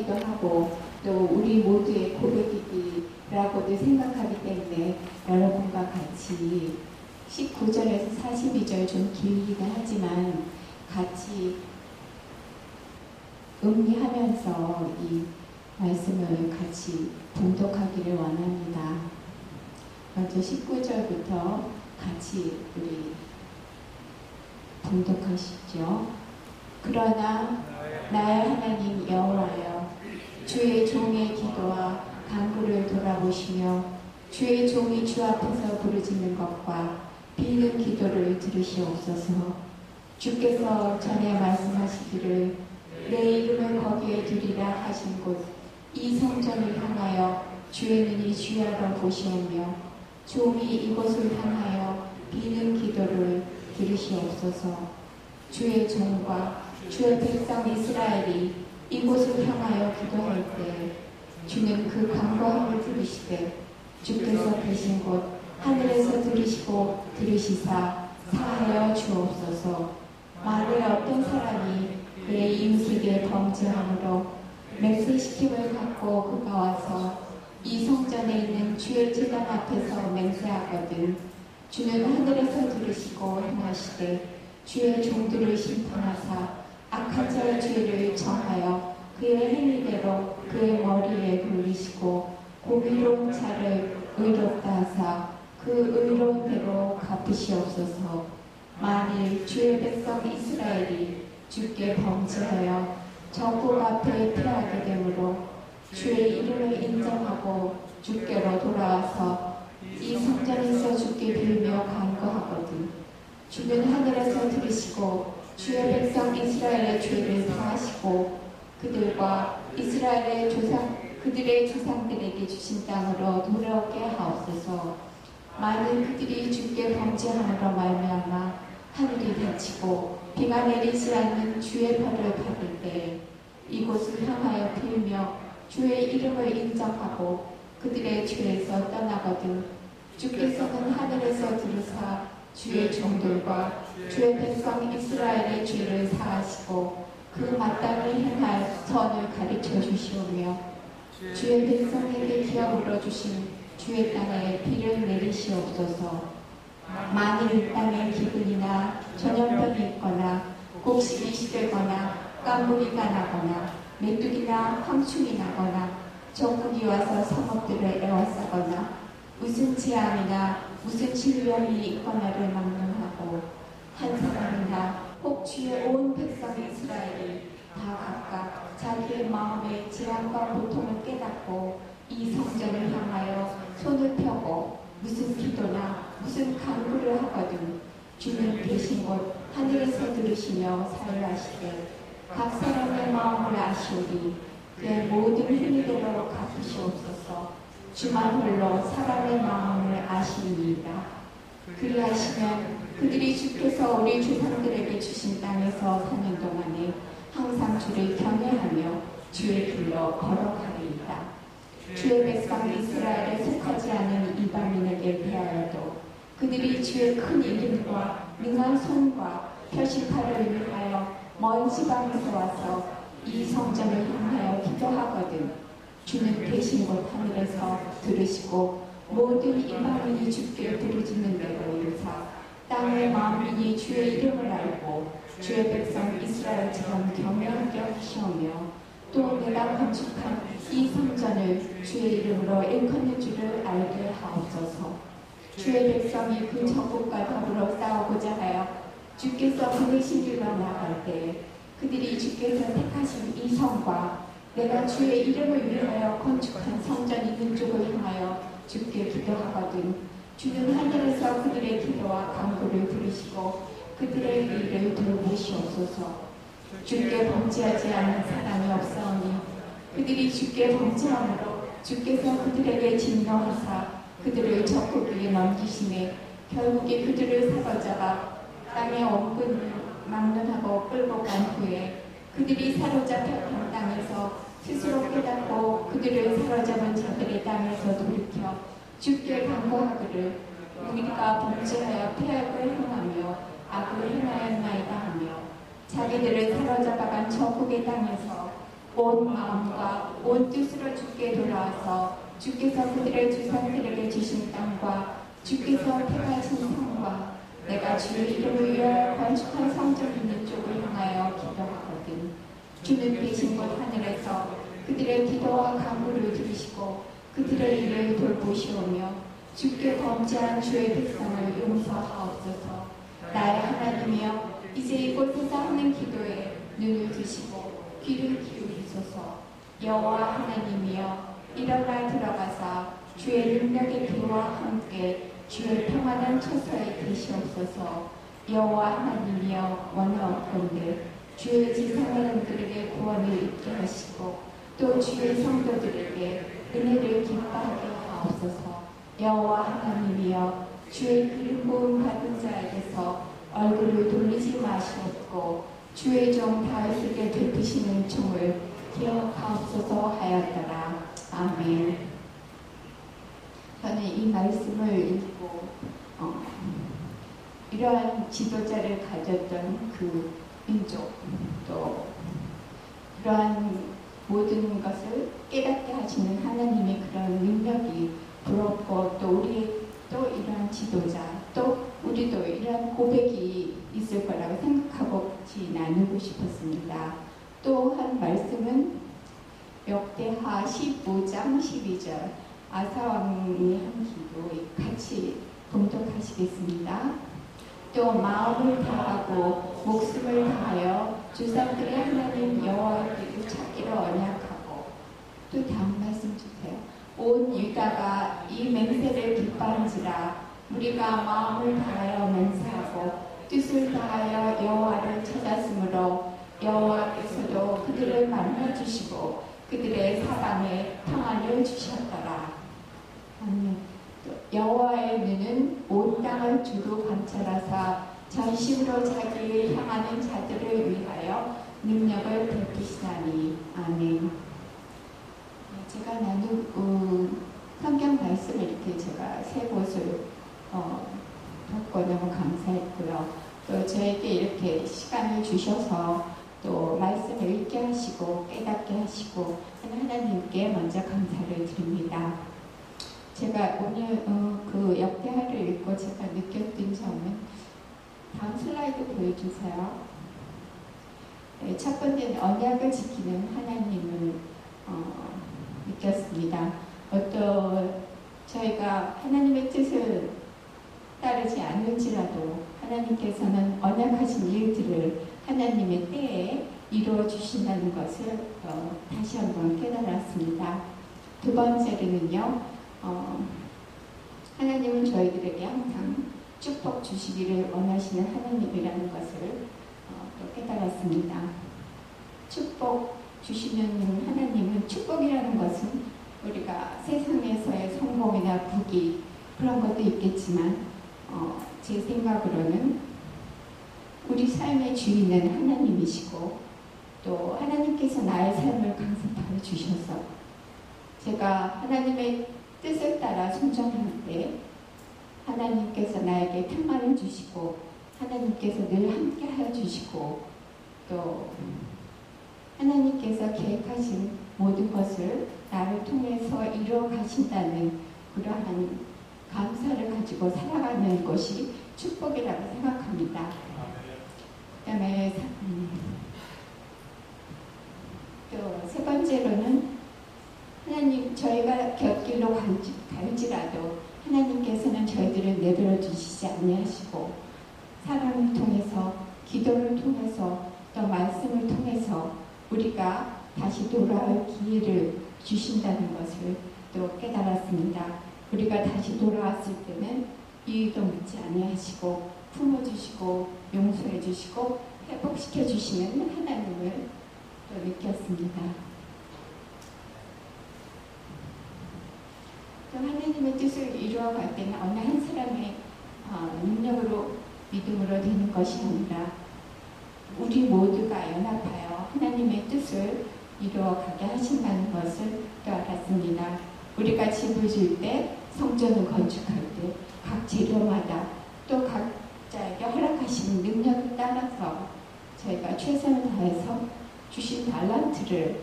기도 하고 또 우리 모두의 고백이기라고도 생각하기 때문에 여러분과 같이 19절에서 42절 좀 길기는 하지만 같이 음미하면서 이 말씀을 같이 봉독하기를 원합니다. 먼저 19절부터 같이 우리 봉독하시죠. 그러나 나의 하나님 여호와여 주의 종의 기도와 간구를 돌아보시며 주의 종이 주 앞에서 부르짖는 것과 비는 기도를 들으시옵소서. 주께서 전에 말씀하시기를 내 이름을 거기에 두리라 하신 곳 이 성전을 향하여 주의 눈이 주야로 보시오며 종이 이곳을 향하여 비는 기도를 들으시옵소서. 주의 종과 주의 백성 이스라엘이 이곳을 향하여 기도할 때 주는 그 간구함을 들으시되 주께서 계신 곳 하늘에서 들으시고 들으시사 사하여 주옵소서. 만일 어떤 사람이 그의 이웃에게 범죄함으로 맹세시킴을 갖고 그가 와서 이 성전에 있는 주의 제단 앞에서 맹세하거든 주는 하늘에서 들으시고 행하시되 주의 종들을 심판하사 악한 자의 죄를 정하여 그의 행위대로 그의 머리에 돌리시고 고기로운 자를 의롭다 하사 그 의로운 대로 갚으시옵소서. 만일 주의 백성 이스라엘이 주께 범죄하여 정국 앞에 피하게 되므로 주의 이름을 인정하고 주께로 돌아와서 이 성전에서 주께 빌며 간구하거든. 주는 하늘에서 들으시고 주의 백성 이스라엘의 죄를 사하시고 그들과 이스라엘의 조상 그들의 조상들에게 주신 땅으로 돌아오게 하옵소서. 만일 그들이 주께 범죄함으로 말미암아 하늘이 닫히고 비가 내리지 않는 주의 벌을 받을 때 이곳을 향하여 빌며 주의 이름을 인정하고 그들의 죄에서 떠나거든 주께서는 하늘에서 들으사 주의 종들과 주의 백성 이스라엘의 죄를 사하시고 그 마땅히 행할 선을 가르쳐 주시오며 주의 백성에게 기업으로 주신 주의 땅에 비를 내리시옵소서. 만일 이 땅에 기근이나 전염병이 있거나 곡식이 시들거나 깐무리가 나거나 메뚜기나 황충이 나거나 적군이 와서 성읍들을 에워싸거나 무슨 재앙이나 무슨 질병이 있거나를 막론하고 한 사람이나 혹 주의 온 백성 이스라엘이 다 각각 자기의 마음의 재앙과 고통을 깨닫고 이 성전을 향하여 손을 펴고 무슨 기도나 무슨 간구를 하거든 주는 계신 곳 하늘에서 들으시며 사유하시되 각 사람의 마음을 아시오리 그의 모든 행위대로 갚으시옵소서 주만 홀로 사람의 마음을 아시니이다 그리하시면 그들이 주께서 우리 조상들에게 주신 땅에서 사는 동안에 항상 주를 경외하며 주의 길로 걸어가리이다. 주의 백성 이스라엘에 속하지 않은 이방인에게 대하여도 그들이 주의 큰 이름과 능한 손과 표시파를 위하여 먼 지방에서 와서 이 성전을 향하여 주는 계신 곳 하늘에서 들으시고 모든 이방인이 주께 부르짖는 대로 이루사 땅의 만민이 주의 이름을 알고 주의 백성 이스라엘처럼 경외하게 하시오며 또 내가 건축한 이 성전을 주의 이름으로 일컫는 줄을 알게 하옵소서. 주의 백성이 그 전국과 더불어 싸우고자 하여 주께서 보내신 길로 나아갈 때 그들이 주께서 택하신 이 성과 내가 주의 이름을 위하여 건축한 성전 있는 쪽을 향하여 주께 기도하거든. 주는 하늘에서 그들의 기도와 간구를 들으시고 그들의 일을 돌보시옵소서. 주께 범죄하지 않는 사람이 없사오니 그들이 주께 범죄함으로 주께서 그들에게 진노하사 그들을 적국에 넘기심에 결국에 그들을 사로잡아 땅의 원근을 막론하고 끌고 그들이 사로잡혔던 땅에서 스스로 깨닫고 그들을 사로잡은 자들의 땅에서 돌이켜 주께 간구하기를 우리가 범죄하여 폐악을 행하며 악을 행하였나이다 하며 자기들을 사로잡아간 저국의 땅에서 온 마음과 온 뜻으로 주께 돌아와서 주께서 그들의 주상들에게 주신 땅과 주께서 택하신 성과 내가 주의 이름을 위하여 건축한 성전 있는 쪽을 향하여 기도하거든 주는 계신 곳 하늘에서 그들의 기도와 간구를 들으시고 그들의 일을 돌보시오며 주께 범죄한 주의 백성을 용서하옵소서. 나의 하나님이여 이제 이곳에서 하는 기도에 눈을 드시고 귀를 기울이소서. 여호와 하나님이여 일어나 들어가사 주의 능력의 기와 함께 주의 평안한 처소에 계시옵소서. 여호와 하나님이여 원하옵건대 주의 지사람들에게 구원을 입게 하시고 또 주의 성도들에게 은혜를 기뻐하게 하옵소서. 여호와 하나님이여 주의 기름 부음 받은 자에게서 얼굴을 돌리지 마시옵고 주의 종 다윗에게 되푸시는 총을 기억하옵소서 하였더라. 아멘. 저는 이 말씀을 읽고 어, 이러한 지도자를 가졌던 그 민족 또 그러한 모든 것을 깨닫게 하시는 하나님의 그런 능력이 부럽고 또 우리 또 이러한 지도자 또 우리도 이러한 고백이 있을 거라고 생각하고 같이 나누고 싶었습니다. 또 한 말씀은 역대하 15장 12절 아사왕이 한 기도 같이 봉독하시겠습니다. 또 마음을 다하고 목숨을 다하여 주상들의 하나님 여호와를 찾기로 언약하고 또 다음 말씀 주세요. 온 유다가 이 맹세를 기뻐한지라 우리가 마음을 다하여 맹세하고 뜻을 다하여 여호와를 찾았으므로 여호와께서도 그들을 만나 주시고 그들의 사방에 평안을 주셨더라. 아멘. 여호와의 눈은 온 땅을 두루 관찰하사 전심으로 자기를 향하는 자들을 위하여 능력을 베푸시나니 아멘. 제가 나눈 어, 성경 말씀을 이렇게 제가 세 곳을 어, 듣고 너무 감사했고요. 또 저에게 이렇게 시간을 주셔서 또 말씀을 읽게 하시고 깨닫게 하시고 하나님께 먼저 감사를 드립니다. 제가 오늘 어, 그 역대하를 읽고 제가 느꼈던 점은 다음 슬라이드 보여주세요. 네, 첫 번째는 언약을 지키는 하나님을 어, 느꼈습니다. 어떤 저희가 하나님의 뜻을 따르지 않을지라도 하나님께서는 언약하신 일들을 하나님의 때에 이루어 주신다는 것을 어, 다시 한번 깨달았습니다. 두 번째로는요, 어, 하나님은 저희들에게 항상 축복 주시기를 원하시는 하나님이라는 것을 어, 또 깨달았습니다. 축복 주시는 하나님은 축복이라는 것은 우리가 세상에서의 성공이나 부귀 그런 것도 있겠지만 어, 제 생각으로는 우리 삶의 주인은 하나님이시고 또 하나님께서 나의 삶을 강습하여 주셔서 제가 하나님의 뜻을 따라 순종할 때 하나님께서 나에게 평안을 주시고 하나님께서 늘 함께 하여 주시고 또 하나님께서 계획하신 모든 것을 나를 통해서 이루어 가신다는 그러한 감사를 가지고 살아가는 것이 축복이라고 생각합니다. 그 다음에 음, 또세 번째로는 하나님 저희가 곁길로 갈지, 갈지라도 하나님께서 아니하시고 사랑을 통해서 기도를 통해서 또 말씀을 통해서 우리가 다시 돌아올 기회를 주신다는 것을 또 깨달았습니다. 우리가 다시 돌아왔을 때는 이유도 묻지 아니하시고 품어주시고 용서해주시고 회복시켜주시는 하나님을 또 느꼈습니다. 또 하나님의 뜻을 이루어갈 때는 어느 한 사람의 어, 능력으로 믿음으로 되는 것이 아니라 우리 모두가 연합하여 하나님의 뜻을 이루어가게 하신다는 것을 또 알았습니다. 우리가 집을 줄때 성전을 건축할 때 각 재료마다 또 각자에게 허락하시는 능력에 따라서 저희가 최선을 다해서 주신 달란트를